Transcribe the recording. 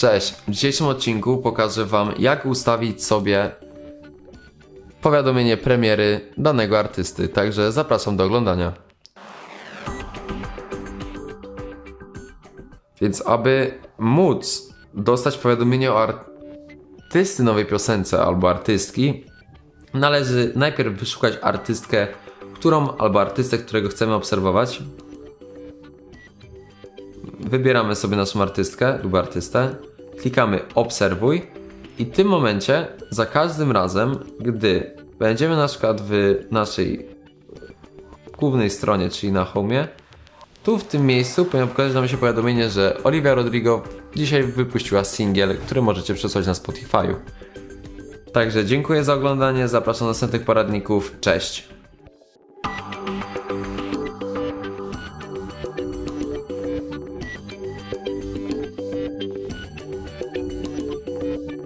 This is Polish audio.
Cześć, w dzisiejszym odcinku pokażę Wam jak ustawić sobie powiadomienie premiery danego artysty, także zapraszam do oglądania. Więc aby móc dostać powiadomienie o artysty nowej piosence albo artystki, należy najpierw wyszukać artystkę, którą albo artystę, którego chcemy obserwować. Wybieramy sobie naszą artystkę lub artystę, klikamy obserwuj i w tym momencie za każdym razem, gdy będziemy na przykład w naszej głównej stronie, czyli na home, tu w tym miejscu powinno pokazać nam się powiadomienie, że Olivia Rodrigo dzisiaj wypuściła singiel, który możecie przesłać na Spotify'u. Także dziękuję za oglądanie, zapraszam do następnych poradników, cześć!